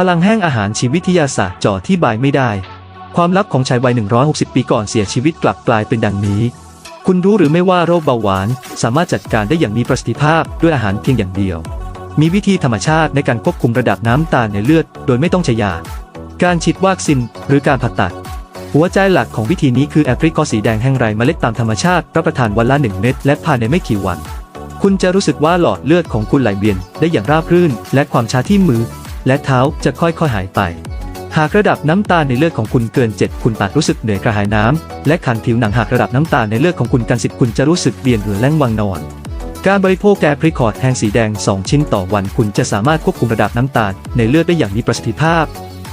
พลังแห้งอาหารชีวิทยาศาสตร์จ่อที่บายไม่ได้ ความลับของชายวัย 160 ปีก่อนเสียชีวิตกลับกลายเป็นดังนี้ คุณรู้หรือไม่ว่าโรคเบาหวาน สามารถจัดการได้อย่างมีประสิทธิภาพด้วยอาหารเพียงอย่างเดียว มีวิธีธรรมชาติในการควบคุมระดับน้ำตาลในเลือด โดยไม่ต้องใช้ยา การฉีดวัคซีนหรือการผ่าตัด หัวใจหลักของวิธีนี้คือแอปริคอสีแดงแห้งไรเมล็ดตามธรรมชาติรับประทานวันละ1เม็ดและภายในไม่กี่วัน คุณจะรู้สึกว่าหลอดเลือดของคุณไหลเวียนได้อย่างราบรื่น และความชาที่มือ และเท้าจะค่อยๆหายไป หากระดับน้ำตาลในเลือดของคุณเกิน 7 คุณอาจรู้สึกเหนื่อยกระหายน้ำและคันผิวหนังหากระดับน้ำตาลในเลือดของคุณกันสิบคุณจะรู้สึกเวียนหัวและง่วงนอน การบริโภคแกปริคอร์ดแห้งสีแดง 2 ชิ้นต่อวันคุณจะสามารถควบคุมระดับน้ำตาลในเลือดได้อย่างมีประสิทธิภาพ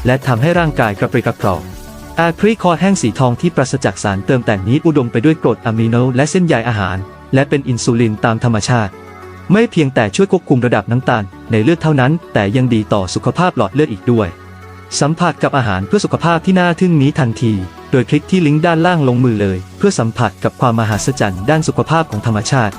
และทำให้ร่างกายกระปรี้กระเปร่าแอปริคอร์ดแห้งสีทองที่ปราศจากสารเติมแต่งนี้อุดมไปด้วยกรดอะมิโนและเส้นใยอาหาร และเป็นอินซูลินตามธรรมชาติ ไม่เพียงแต่ช่วยควบคุมระดับน้ำตาลในเลือดเท่านั้น แต่ยังดีต่อสุขภาพหลอดเลือดอีกด้วย สัมผัสกับอาหารเพื่อสุขภาพที่น่าทึ่งนี้ทันที โดยคลิกที่ลิงก์ด้านล่างลงมือเลย เพื่อสัมผัสกับความมหัศจรรย์ด้านสุขภาพของธรรมชาติ